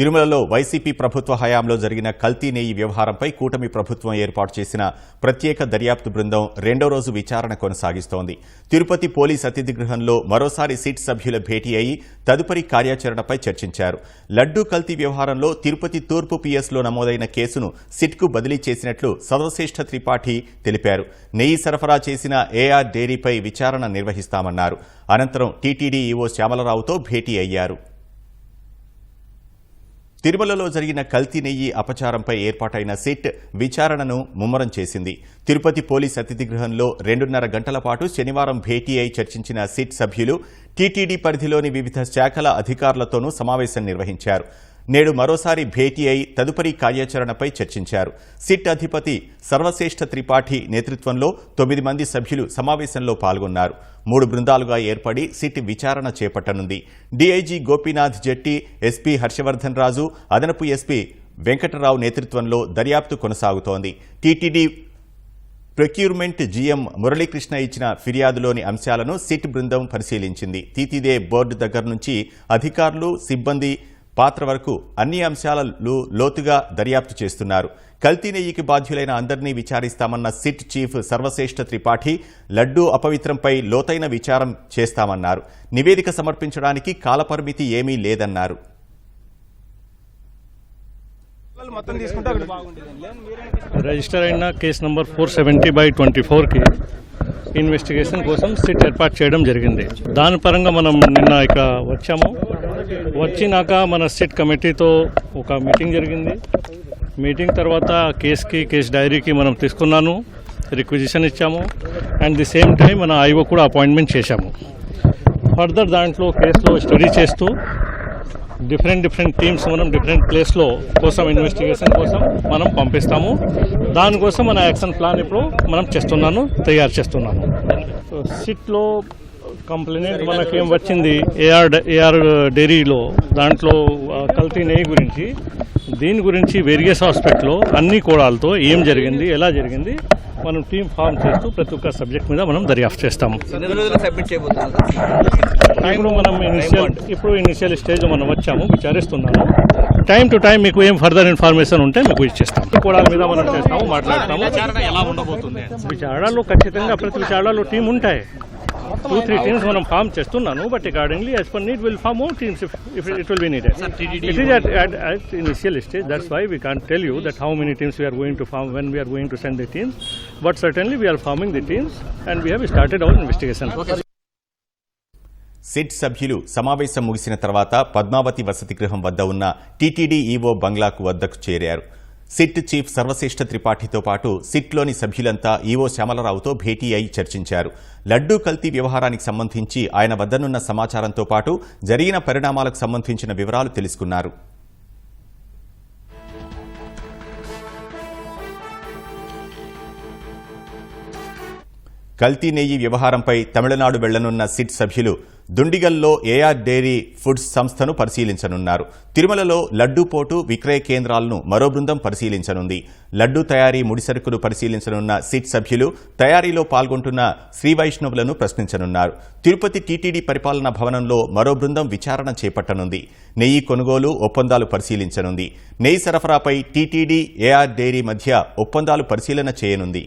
తిరుమలలో వైసీపీ ప్రభుత్వ హయాంలో జరిగిన కల్తీ నెయ్యి వ్యవహారంపై కూటమి ప్రభుత్వం ఏర్పాటు చేసిన ప్రత్యేక దర్యాప్తు బృందం రెండో రోజు విచారణ కొనసాగిస్తోంది. తిరుపతి పోలీస్ అతిథి గృహంలో మరోసారి సిట్ సభ్యుల భేటీ అయి తదుపరి కార్యాచరణపై చర్చించారు. లడ్డూ కల్తీ వ్యవహారంలో తిరుపతి తూర్పు పీఎస్లో నమోదైన కేసును సిట్కు బదిలీ చేసినట్లు సర్వశ్రేష్ఠ త్రిపాఠి తెలిపారు. నెయ్యి సరఫరా చేసిన ఏఆర్ డైరీపై విచారణ నిర్వహిస్తామన్నారు. అనంతరం టీటీడీ ఈవో శ్యామలరావుతో భేటీ అయ్యారు. తిరుమలలో జరిగిన కల్తీ నెయ్యి అపచారంపై ఏర్పాటైన సిట్ విచారణను ముమ్మరం చేసింది. తిరుపతి పోలీస్ అతిథి గృహంలో రెండున్నర గంటల పాటు శనివారం భేటీ అయి చర్చించిన సిట్ సభ్యులు టీటీడీ పరిధిలోని వివిధ శాఖల అధికారులతోనూ సమావేశం నిర్వహించారు. నేడు మరోసారి భేటీ అయి తదుపరి కార్యాచరణపై చర్చించారు. సిట్ అధిపతి సర్వశ్రేష్ఠ త్రిపాఠి నేతృత్వంలో తొమ్మిది మంది సభ్యులు సమావేశంలో పాల్గొన్నారు. మూడు బృందాలుగా ఏర్పడి సిట్ విచారణ చేపట్టనుంది. డీఐజీ గోపీనాథ్ జెట్టి ఎస్పీ హర్షవర్ధన్ రాజు అదనపు ఎస్పీ వెంకటరావు నేతృత్వంలో దర్యాప్తు కొనసాగుతోంది. టీటీడీ ప్రొక్యూర్మెంట్ జీఎం మురళీకృష్ణ ఇచ్చిన ఫిర్యాదులోని అంశాలను సిట్ బృందం పరిశీలించింది. తీతిదే బోర్డు దగ్గర నుంచి అధికారులు సిబ్బంది పాత్ర వరకు అన్ని అంశాలలో లోతుగా దర్యాప్తు చేస్తున్నారు. కల్తీ నెయ్యికి బాధ్యులైన అందరినీ విచారిస్తామన్న సిట్ చీఫ్ సర్వశ్రేష్ఠ త్రిపాఠి లడ్డూ అపవిత్రంపై లోతైన విచారం చేస్తామన్నారు. నివేదిక సమర్పించడానికి కాలపరిమితి ఏమీ లేదన్నారు. మొత్తం తీసుకుంటే రిజిస్టర్ అయిన case number four seventy by twenty ఫోర్కి ఇన్వెస్టిగేషన్ కోసం సిట్ ఏర్పాటు చేయడం జరిగింది. దాని పరంగా మనం నిన్న ఇక వచ్చాము. వచ్చినాక మన స్టేట్ కమిటీతో ఒక మీటింగ్ జరిగింది. మీటింగ్ తర్వాత కేసుకి కేసు డైరీకి మనం తీసుకున్నాను రిక్విజిషన్ ఇచ్చాము. అండ్ ది సేమ్ టైం మన ఐఓ కూడా అపాయింట్మెంట్ చేశాము. ఫర్దర్ దాంట్లో కేసులో స్టడీ చేస్తూ డిఫరెంట్ డిఫరెంట్ టీమ్స్ మనం డిఫరెంట్ ప్లేస్లో కోసం ఇన్వెస్టిగేషన్ కోసం మనం పంపిస్తాము. దానికోసం మన యాక్షన్ ప్లాన్ ఇప్పుడు మనం చేస్తున్నాను తయారు చేస్తున్నాను. సో సిట్లో కంప్లైంట్ మనకి ఏం వచ్చింది? ఏఆర్ ఏఆర్ డైరీలో దాంట్లో కల్తీ నెయ్యి గురించి దీని గురించి వేరియస్ హాస్పిటల్లో అన్ని కోణాలతో ఏం జరిగింది ఎలా జరిగింది మనం టీం ఫామ్ చేస్తూ ప్రతి ఒక్క సబ్జెక్ట్ మీద మనం దర్యాప్తు చేయబోతున్నారు? ఇప్పుడు మనం ఇనిషియల్ ఇప్పుడు ఇనిషియల్ స్టేజ్ మనం వచ్చాము విచారిస్తున్నాము టైం టు టైం మీకు ఏం ఫర్దర్ ఇన్ఫర్మేషన్ ఉంటే మీకు ఇచ్చేస్తాం. కూడా మీద మనం చేస్తాము మాట్లాడతాము. ఎలా ఉండబోతుంది? విచారణలో ఖచ్చితంగా ప్రతి విచారణలో టీం ఉంటాయి. టూ త్రీ టీమ్స్ మనం ఫామ్ చేస్తున్నాను but accordingly as per need will form more teams if it will be needed it is at initial stage that's why we can tell you that how many teams we are going to form when we are going to send the teams but certainly we are forming the teams and we have started our investigation SIT సభ్యులు సమావేశం ముగిసిన తర్వాత పద్మావతి వసతి గృహం వద్ద ఉన్న TTD EO బంగ్లాకు వద్దకు చేరారు సిట్ చీఫ్ సర్వశ్రేష్ఠ త్రిపాఠితో పాటు సిట్లోని సభ్యులంతా ఈవో శ్యామలరావుతో భేటీ అయి చర్చించారు. లడ్డూ కల్తీ వ్యవహారానికి సంబంధించి ఆయన వద్దనున్న సమాచారంతో పాటు జరిగిన పరిణామాలకు సంబంధించిన వివరాలు తెలుసుకున్నారు. కల్తీ నెయ్యి వ్యవహారంపై తమిళనాడు వెళ్ళనున్న సిట్ సభ్యులు దుండిగల్లో ఏఆర్ డైరీ ఫుడ్స్ సంస్థను పరిశీలించనున్నారు. తిరుమలలో లడ్డూ పోటు విక్రయ కేంద్రాలను మరో బృందం పరిశీలించనుంది. లడ్డూ తయారీ ముడిసరుకులు పరిశీలించనున్న సిట్ సభ్యులు తయారీలో పాల్గొంటున్న శ్రీ వైష్ణవులను ప్రశ్నించనున్నారు. తిరుపతి టీటీడీ పరిపాలనా భవనంలో మరో బృందం విచారణ చేపట్టనుంది. నెయ్యి కొనుగోలు ఒప్పందాలు పరిశీలించనుంది. నెయ్యి సరఫరాపై టీటీడీ ఏఆర్ డైరీ మధ్య ఒప్పందాలు పరిశీలన చేయనుంది.